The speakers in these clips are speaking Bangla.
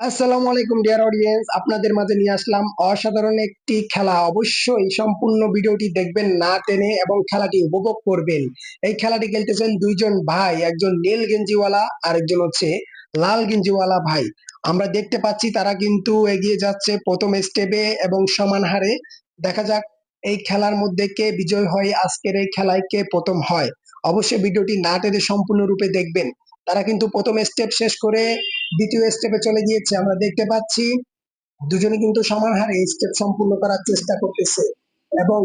আসসালামু আলাইকুম ডিয়ার অডিয়েন্স আপনাদের মাঝে নিয়ে আসলাম অসাধারণ একটি খেলা। অবশ্যই সম্পূর্ণ ভিডিওটি দেখবেন, না টেনে এবং খেলাটি উপভোগ করবেন। এই খেলাটি খেলতেছেন দুইজন ভাই, একজন নীল গেঞ্জিওয়ালা আর একজন হচ্ছে লাল গেঞ্জিওয়ালা ভাই। আমরা দেখতে পাচ্ছি তারা কিন্তু এগিয়ে যাচ্ছে প্রথম স্টেপে এবং সমান হারে। দেখা যাক এই খেলার মধ্যে কে বিজয় হয়, আজকের এই খেলায় কে প্রথম হয়। অবশ্যই ভিডিওটি না টেনে সম্পূর্ণরূপে দেখবেন। তারা কিন্তু প্রথম স্টেপ শেষ করে দ্বিতীয় স্টেপে চলে গিয়েছে। আমরা দেখতে পাচ্ছি দুজনে কিন্তু সমান হারে স্টেপ সম্পূর্ণ করার চেষ্টা করতেছে এবং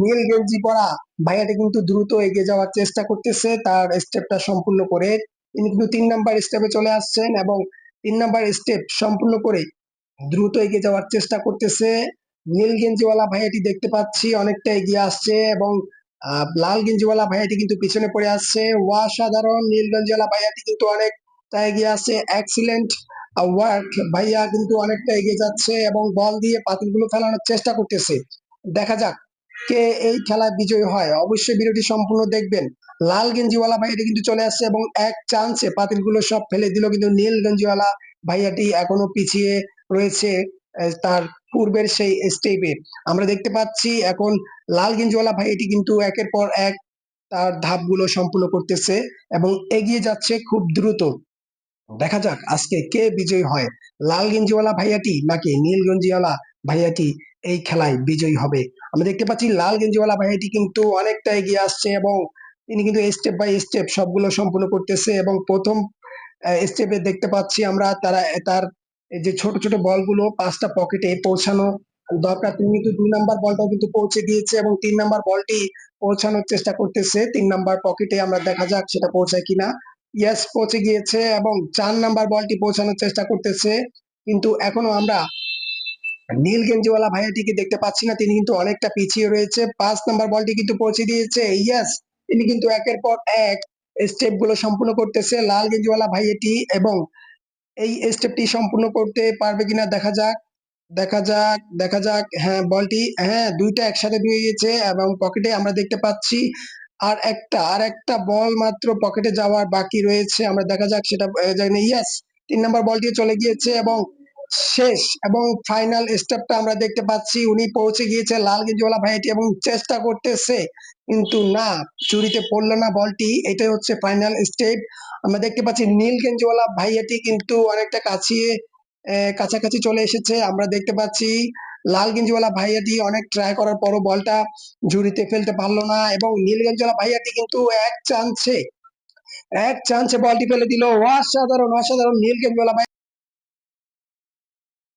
নীল গেঞ্জি পরা ভাইয়াটি কিন্তু দ্রুত এগিয়ে যাওয়ার চেষ্টা করতেছে। তার স্টেপটা সম্পূর্ণ করে তিনি কিন্তু তিন নাম্বার স্টেপে চলে আসছেন এবং তিন নাম্বার স্টেপ সম্পূর্ণ করে দ্রুত এগিয়ে যাওয়ার চেষ্টা করতেছে। নীল গেঞ্জিওয়ালা ভাইয়াটি দেখতে পাচ্ছি অনেকটা এগিয়ে আসছে এবং লাল গেঞ্জিওয়ালা ভাইয়াটি কিন্তু পিছনে পড়ে আসছে। অসাধারণ নীল গেঞ্জিওয়ালা ভাইয়াটি কিন্তু অনেকটা এগিয়ে আসছে। এক্সিলেন্ট ওয়ার্ক ভাইয়া কিন্তু অনেকটা এগিয়ে যাচ্ছে এবং বল দিয়ে পাতিলগুলো ফেলানোর চেষ্টা করতেছে। দেখা যাক কে এই খেলায় বিজয়ী হয়। অবশ্যই ভিডিওটি সম্পূর্ণ দেখবেন। লাল গেঞ্জিওয়ালা ভাইয়াটি কিন্তু চলে আসছে এবং এক চান্সে পাতিলগুলো সব ফেলে দিল। কিন্তু নীল গেঞ্জিওয়ালা ভাইয়াটি এখনও পিছিয়ে রয়েছে। তার পূর্বের সেই স্টেপে আমরা দেখতে পাচ্ছি এখন লাল গেঞ্জিওয়ালা ভাইয়াটি কিন্তু একের পর এক তার ধাপগুলো সম্পূর্ণ করতেছে এবং এগিয়ে যাচ্ছে খুব দ্রুত। দেখা যাক আজকে কে বিজয়ী হয়। লাল গেঞ্জিওয়ালা ভাইয়াটি নাকি নীল গেঞ্জিওয়ালা ভাইয়াটি এই খেলায় বিজয়ী হবে? আমরা দেখতে পাচ্ছি লাল গেঞ্জিওয়ালা ভাইয়াটি কিন্তু অনেকটা এগিয়ে আসছে এবং তিনি কিন্তু স্টেপ বাই স্টেপ সবগুলো সম্পূর্ণ করতেছে এবং প্রথম স্টেপে দেখতে পাচ্ছি আমরা তারা, তার এই যে ছোট ছোট বলগুলো পাঁচটা পকেটে পৌঁছানো দরকার তিনি কিন্তু দুই নাম্বার বলটাও কিন্তু পৌঁছে দিয়েছে এবং তিন নাম্বার বলটি পৌঁছানোর চেষ্টা করতেছে। তিন নাম্বার পকেটে আমরা দেখা যাক সেটা পৌঁছায় কিনা। ইয়েস পৌঁছে গিয়েছে এবং চার নাম্বার বলটি পৌঁছানোর চেষ্টা করতেছে। কিন্তু এখনও আমরা নীল গেঞ্জিওয়ালা ভাইয়াটিকে দেখতে পাচ্ছি না, তিনি কিন্তু অনেকটা পিছিয়ে রয়েছে। পাঁচ নাম্বার বলটি কিন্তু পৌঁছে দিয়েছে। ইয়েস তিনি কিন্তু একের পর এক স্টেপগুলো সম্পূর্ণ করতেছে। লাল গেঞ্জিওয়ালা ভাইয়াটি এবং এই স্টেপটি সম্পূর্ণ করতে পারবে কিনা দেখা যাক দেখা যাক দেখা যাক হ্যাঁ বলটি হ্যাঁ দুইটা একসাথে দিয়ে গেছে এবং পকেটে আমরা দেখতে পাচ্ছি আর একটা আর একটা বল মাত্র পকেটে যাওয়ার বাকি রয়েছে। আমরা দেখা যাক সেটা ইয়েস তিন নম্বর বলটি চলে গিয়েছে এবং শেষ এবং ফাইনাল স্টেপটা আমরা দেখতে পাচ্ছি। উনি পৌঁছে গিয়েছে লাল গেঞ্জিওয়ালা ভাইটি এবং চেষ্টা করতেছে, কিন্তু না, চুরিতে পড়ল না বলটি। এটাই হচ্ছে ফাইনাল স্টেপ আমরা দেখতে পাচ্ছি নীল গেঞ্জিওয়ালা ভাইয়াটি কিন্তু অনেকটা কাছিয়ে কাছাকাছি চলে এসেছে। আমরা দেখতে পাচ্ছি লাল গেঞ্জিওয়ালা ভাইয়াটি অনেক ট্রাই করার পরও বলটা ঝুড়িতে ফেলতে পারল না এবং নীল গেঞ্জিওয়ালা ভাইয়াটি কিন্তু এক চান্সে এক চান্সে বলটি ফেলে দিল। অসাধারণ অসাধারণ নীল গেঞ্জিওয়ালা ভাই